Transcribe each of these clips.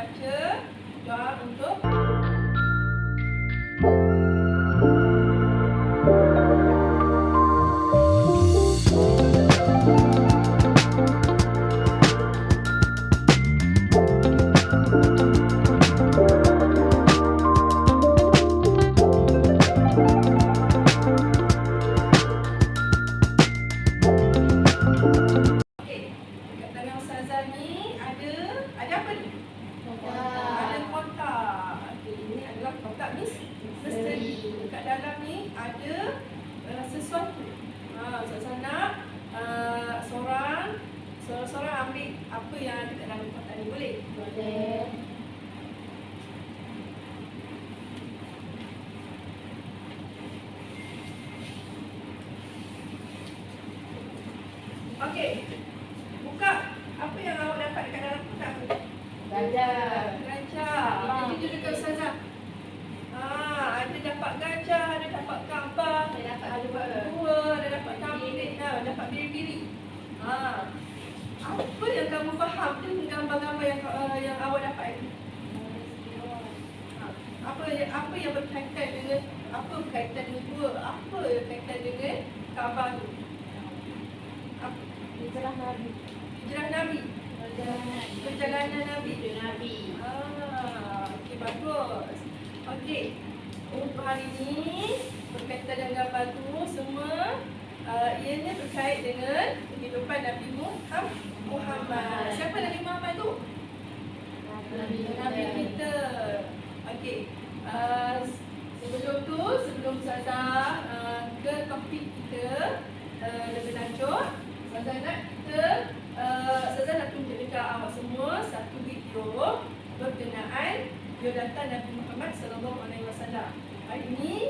baca doa untuk Okey. Buka. Apa yang awak dapat dekat dalam kotak tu? Gajah. Gajah. Ah, jujur dekat Ustazah. Ah, ada dapat gajah, ada dapat kaabah, Saya dapat ada dua. dapat dua, ada dapat kambing, ah, dapat biri-biri. Ah. Apa yang kamu faham dengan gambar-gambar yang uh, yang awak dapat ini? Apa yang apa yang berkaitan dengan apa berkaitan dengan dua? Apa yang berkaitan dengan Kaabah tu? Hijrah Nabi. Hijrah Nabi, Perjalanan. Nabi. Nabi. Ah, okey bagus. Okey. Untuk hari ni berkaitan dengan gambar tu semua uh, ianya berkait dengan kehidupan Nabi Muhammad. Muhammad. Siapa Nabi Muhammad tu? Nabi Nabi kita. Okey. Uh, sebelum tu, sebelum Ustazah uh, ke topik kita uh, lebih lanjut, Kita uh, Ustazah nak tunjuk dekat awak semua satu video berkenaan biodata Nabi Muhammad sallallahu alaihi wasallam. Hari ini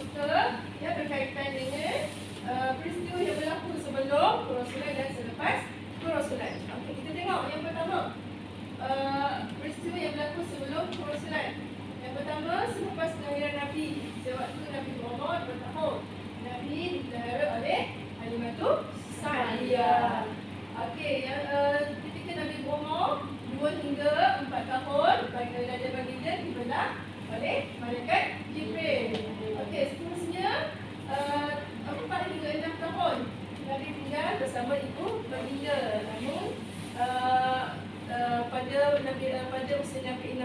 the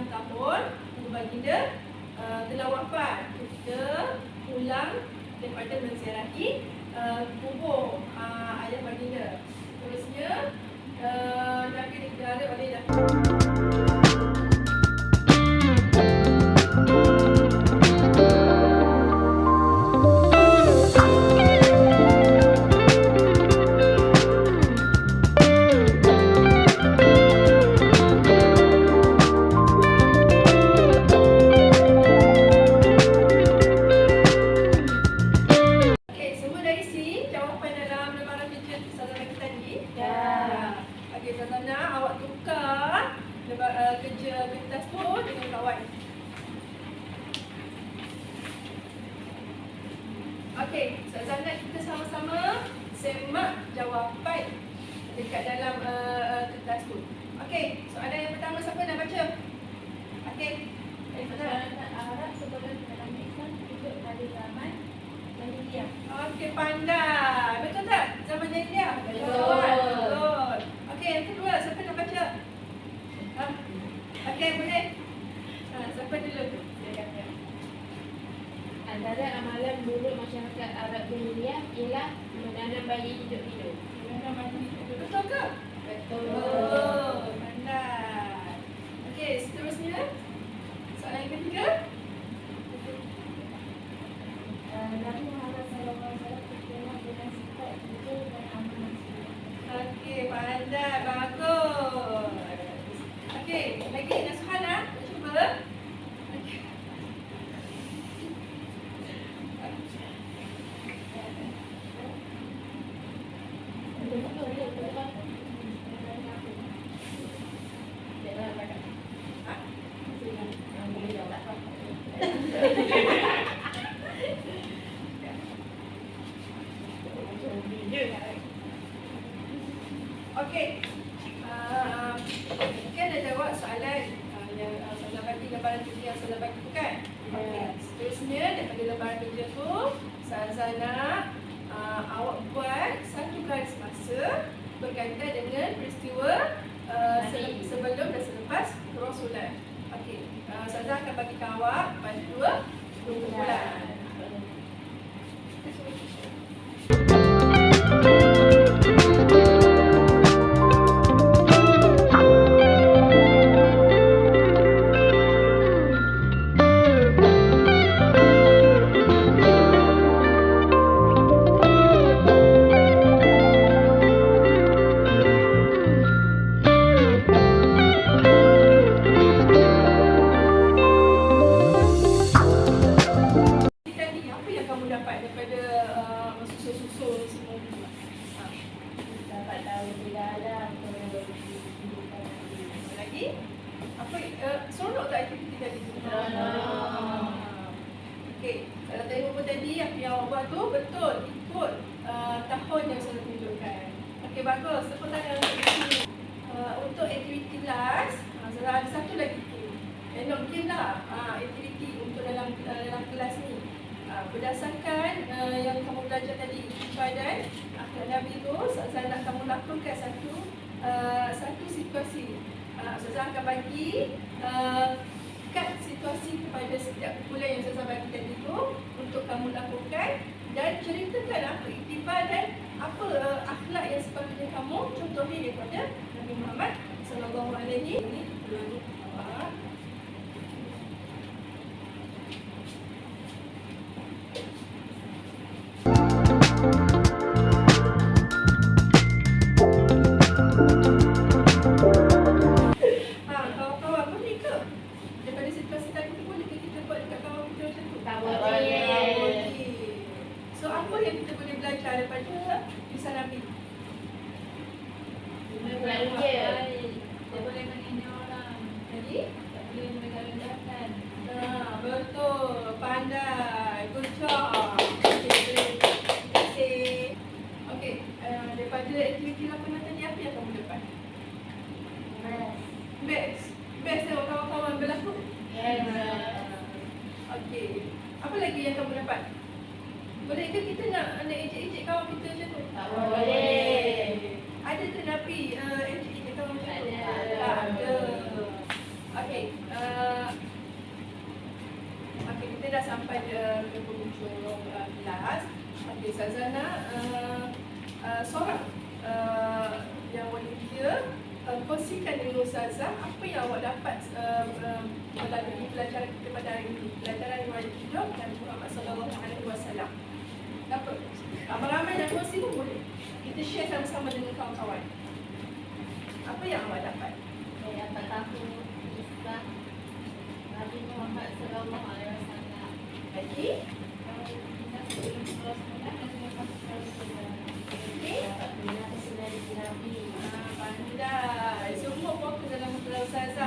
tahun, ibu baginda uh, telah wafat ketika pulang daripada menziarahi uh, kubur uh, ayah baginda. Seterusnya uh, Nabi dipelihara oleh Nabi pandai. Betul tak? Zaman jahiliah? Betul. Betul. Okey, yang kedua, siapa nak baca? Ha? Okey, boleh. Ha, siapa dulu? Silakan. Antara amalan buruk masyarakat Arab Jahiliyah ialah menanam bayi hidup-hidup. Betul ke? Betul. Oh, pandai. Okey, seterusnya. Soalan yang ketiga. Okey. Uh, mungkin ada jawab soalan uh, yang uh, Ustazah bagi gambaran kerja yang Ustazah bagi tu kan? Seterusnya daripada lembaran kerja tu, Ustazah nak uh, awak buat satu garis masa berkaitan dengan peristiwa uh, se- sebelum dan selepas kerasulan. Okey. Uh, Ustazah akan bagi awak pada dua dua bagus. Tepuk tangan untuk. Uh, untuk aktiviti uh, saya ada satu lagi game. Eh, no, game lah. Uh, aktiviti untuk dalam uh, dalam kelas ni. Uh, berdasarkan uh, yang kamu belajar tadi badan akhlak Nabi tu, saya nak kamu lakukan satu uh, satu situasi. Uh, saya akan bagi uh, kad situasi kepada setiap kumpulan yang saya bagi tadi tu untuk kamu lakukan dan ceritakan apa iktibar dan apa uh, akhlak yang sepatutnya kamu contohi daripada Nabi Muhammad sallallahu alaihi wasallam. Kisah Nabi? Belanja. Dia boleh menghina orang. Jadi, Tak boleh menegak-negakkan. ha, betul, pandai, good job. Okay, terima kasih. Okey, uh, daripada aktiviti lakonan tadi apa yang kamu dapat? Best. Best tengok kawan-kawan berlakon. Yes. Okey. Apa lagi yang kamu dapat? Boleh ke kita nak nak ejek-ejek kawan kita macam tu? Tak boleh. Ada ke Nabi uh, ejek-ejek kawan macam tu? Ada. Tak ada. Okey. Uh, Okey, kita dah sampai ke, ke penghujung uh, kelas. Okey, Sazana uh, uh, seorang uh, yang volunteer uh, kongsikan dengan Ustazah apa yang awak dapat uh, uh, melalui pelajaran kita pada hari ini pelajaran riwayat hidup dan Muhammad sallallahu alaihi wasallam. Apa? Ramai-ramai yang kongsi pun boleh. Kita share sama-sama dengan kawan-kawan. Apa yang awak dapat? Saya dapat tahu kisah Nabi Muhammad sallallahu alaihi wasallam. Lagi? Sebelum Rasulullah dan selepas Rasulullah. Okey? Dapat dengar kisah dari Nabi. Ah, pandai. Semua fokus dalam muka Ustazah.